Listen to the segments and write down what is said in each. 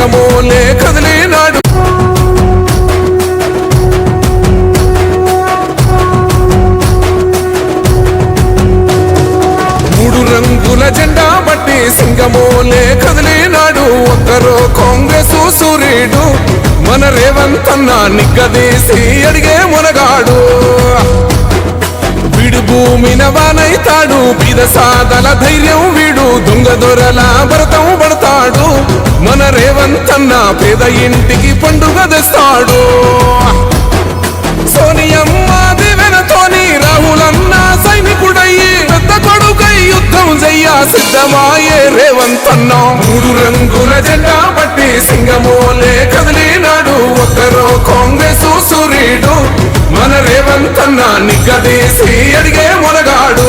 సింగమోలే కదిలినాడు మూడు రంగుల జెండా బట్టి సింగమోలే కదిలినాడు ఒక్కరో కాంగ్రెస్ సూర్యుడు మన రేవంత్ అన్న నిగ్గదీసి అడిగే మునగాడు. వీడు భూమిన వానైతాడు బిద సాదల ధైర్యం వీడు దొంగ దొరల భరతం మన రేవంత్ అన్న పేద ఇంటికి పండుగ తెస్తాడు. సోనియమ్మ దివెనతోని రాహులన్న సైనికుడయ్యి పెద్ద కొడుకై యుద్ధం చెయ్య సిద్ధమాయే రేవంత్ అన్న మూడు రంగుల జెండా బట్టి సింగమోలే కదిలినాడు. ఒక్కరో కాంగ్రెస్ సూర్యుడు మన రేవంత్ అన్న నిగ్గదీసి అడిగే మొనగాడు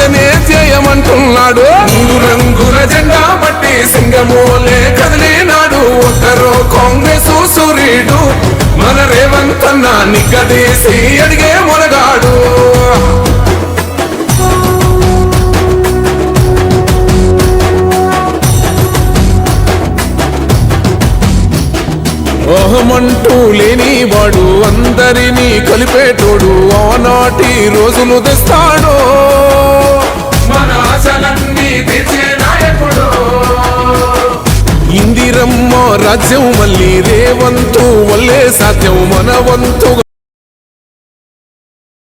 చేయమంటున్నాడు. మూడు రంగుల జెండా బట్టి సింగమోలే కదిలినాడు. ఒకరో కాంగ్రెస్ సూర్యుడు. మన రేవంత్ అన్న నిగ్గదీసి అడిగే మొనగాడు అహమంటూ లేనివాడు అందరినీ కలిపేటోడు. ఆనాటి రోజులు తెస్తాడు ఇందిరమ్మ రాజ్యం మళ్ళీ రేవంతు వల్లే సాధ్యం మన వంతు